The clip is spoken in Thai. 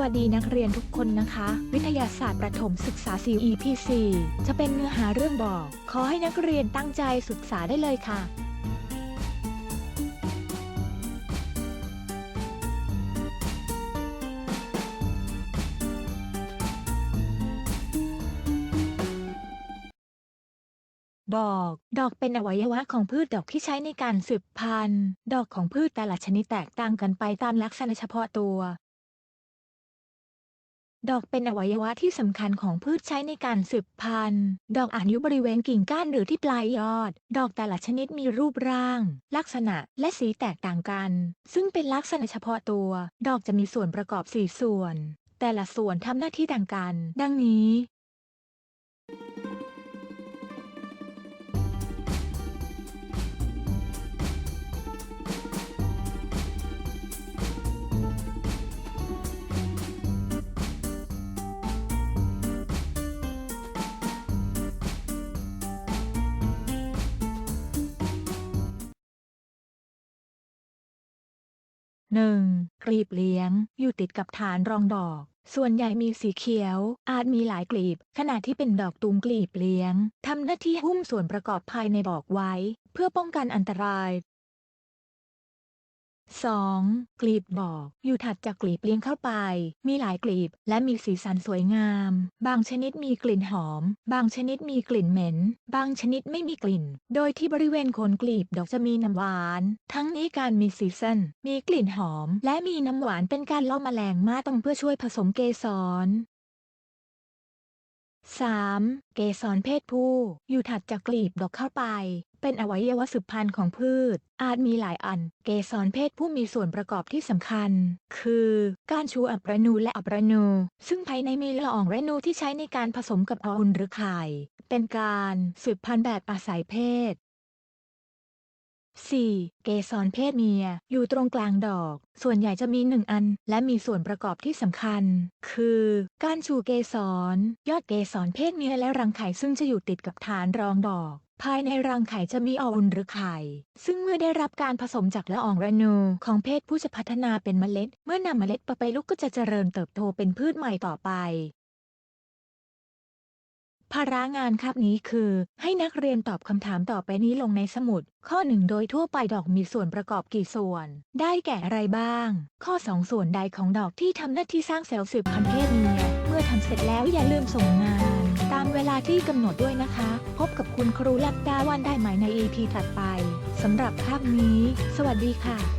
วัสดีนักเรียนทุกคนนะคะ วิทยาศาสตร์ประถมศึกษา 4 EP 4จะเป็นเนื้อหาเรื่องบอก ขอให้นักเรียนตั้งใจศึกษาได้เลยค่ะ ดอก ดอกเป็นอวัยวะของพืชดอกที่ใช้ในการสืบพันธุ์ ดอกของพืชแต่ละชนิดแตกต่างกันไปตามลักษณะเฉพาะตัว ดอกเป็นอวัยวะที่สำคัญของพืชใช้ในการสืบพันธุ์ ดอกอานอยู่บริเวณกิ่งก้านหรือที่ปลายยอด ดอกแต่ละชนิดมีรูปร่าง ลักษณะและสีแตกต่างกัน ซึ่งเป็นลักษณะเฉพาะตัว ดอกจะมีส่วนประกอบ 4 ส่วน แต่ละส่วนทำหน้าที่ต่างกัน ดังนี้ 1. กลีบเลี้ยง อยู่ติดกับฐานรองดอก ส่วนใหญ่มีสีเขียว อาจมีหลายกลีบ ขณะที่เป็นดอกตูมกลีบเลี้ยง ทำหน้าที่หุ้มส่วนประกอบภายในดอกไว้ เพื่อป้องกันอันตราย 2. กลีบดอกอยู่ถัดจากกลีบเลี้ยงเข้าไป มีหลายกลีบและมีสีสันสวยงาม บางชนิดมีกลิ่นหอม บางชนิดมีกลิ่นเหม็น บางชนิดไม่มีกลิ่น โดยที่บริเวณโคนกลีบดอกจะมีน้ำหวาน ทั้งนี้การมีซีซันมีกลิ่นหอม และมีน้ำหวานเป็นการล่อแมลงมาต้องเพื่อช่วยผสมเกสร 3. เกสรเพศผู้ อยู่ถัดจากกลีบดอกเข้าไป เป็นอวัยวะสืบพันธุ์ของพืช อาจมีหลายอัน เกสรเพศผู้มีส่วนประกอบที่สำคัญ คือการชูอับรนูและอับรนู ซึ่งภายในมีละอองเรนูที่ใช้ในการผสมกับออุนหรือไข่ เป็นการสืบพันธุ์แบบอาศัยเพศ 4. เกสรเพศเมีย อยู่ตรงกลางดอก ส่วนใหญ่จะมีหนึ่งอัน และมีส่วนประกอบที่สำคัญ คือ การชูเกสร ยอดเกสรเพศเมียและรังไข่ซึ่งจะอยู่ติดกับฐานรองดอก ภายในรังไข่จะมีออุนหรือไข่ ซึ่งเมื่อได้รับการผสมจากละอองเรนูของเพศผู้จะพัฒนาเป็นเมล็ด เมื่อนำเมล็ดไปลูกก็จะเจริญเติบโตเป็นพืชใหม่ต่อไป ภาระงานคาบนี้คือ ให้นักเรียนตอบคำถามต่อไปนี้ลงในสมุด ข้อ 1 โดยทั่วไปดอกมีส่วนประกอบกี่ส่วน ได้แก่อะไรบ้าง ข้อ 2 ส่วนใดของดอกที่ทำหน้าที่สร้างเซลล์สืบพันธุ์เพศเมียเมื่อทำเสร็จแล้วอย่าลืมส่งงาน ตามเวลาที่กำหนดด้วยนะคะ พบกับคุณครูลัดดาวันได้ใหม่ใน EP ถัดไปสำหรับคาบนี้ สวัสดีค่ะ